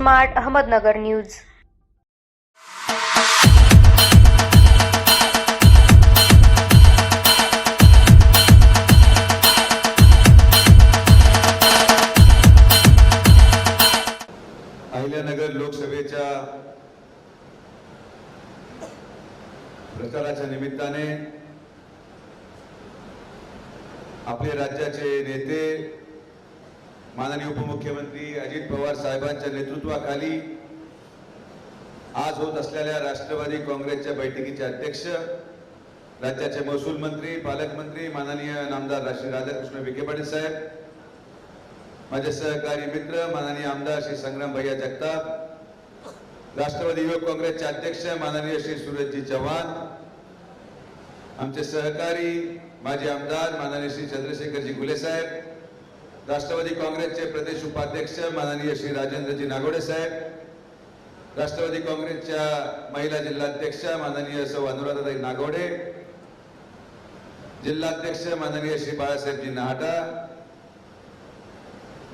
Smart Ahmednagar news. Ahilyanagar लोकसभेच्या प्रचाराच्या निमित्ताने आपले राज्याचे नेते माननीय उपमुख्यमंत्री अजित पवार साहेबांच्या नेतृत्वाखाली आज होत असलेल्या राष्ट्रवादी काँग्रेसच्या बैठकीचे अध्यक्ष राज्याचे महसूल मंत्री पालकमंत्री माननीय नामदार श्री राधाकृष्ण विखे पाटील साहेब माझे सहकारी मित्र माननीय आमदार श्री संग्राम भैया जगताप राष्ट्रवादी युवक काँग्रेसचे अध्यक्ष माननीय श्री सूरजजी चव्हाण आमचे सहकारी माजी आमदार माननीय श्री चंद्रशेखरजी गुले साहेब राष्ट्रवादी काँग्रेसचे प्रदेश उपाध्यक्ष माननीय श्री राजेंद्रजी नागोडे साहेब राष्ट्रवादी काँग्रेसच्या महिला जिल्हाध्यक्ष माननीय सौ. अनुराधाताई नागोडे जिल्हाध्यक्ष माननीय श्री बाळासाहेबजी नहाटा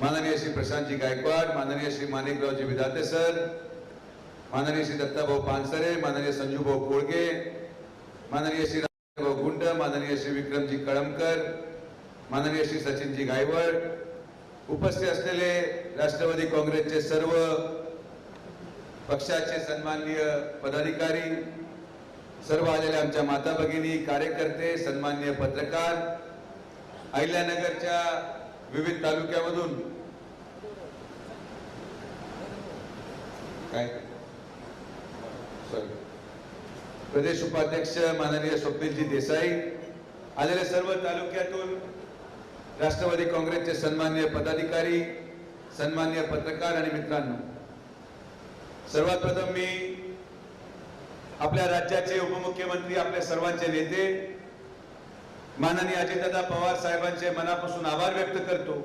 माननीय श्री प्रशांतजी गायकवाड माननीय श्री माणिकरावजी विधाते सर माननीय श्री दत्ताभाऊ पानसरे माननीय संजूभाऊ कोळगे माननीय श्री रामभाऊ गुंड माननीय श्री विक्रमजी कळमकर माननीय श्री सचिनजी गायवड उपस्थित असलेले राष्ट्रवादी काँग्रेसचे सर्व पक्षाचे सन्माननीय पदाधिकारी सर्व आलेल्या आमच्या माता भगिनी कार्यकर्ते सन्माननीय पत्रकार अहिल्यानगरच्या विविध तालुक्यामधून काय? सॉरी प्रदेश उपाध्यक्ष माननीय स्वप्नीलजी देसाई आलेल्या सर्व तालुक्यातून राष्ट्रवादी काँग्रेसचे सन्मान्य पदाधिकारी सन्मान्य पत्रकार आणि मित्रांनो सर्वात प्रथम मी आपल्या राज्याचे उपमुख्यमंत्री आपल्या सर्वांचे नेते माननीय अजितदादा पवार साहेबांचे मनापासून आभार व्यक्त करतो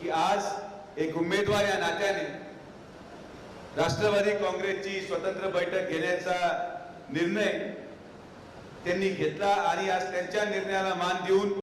की आज एक उमेदवार या नात्याने राष्ट्रवादी काँग्रेसची स्वतंत्र बैठक घेण्याचा निर्णय त्यांनी घेतला आणि आज त्यांच्या निर्णयाला मान देऊन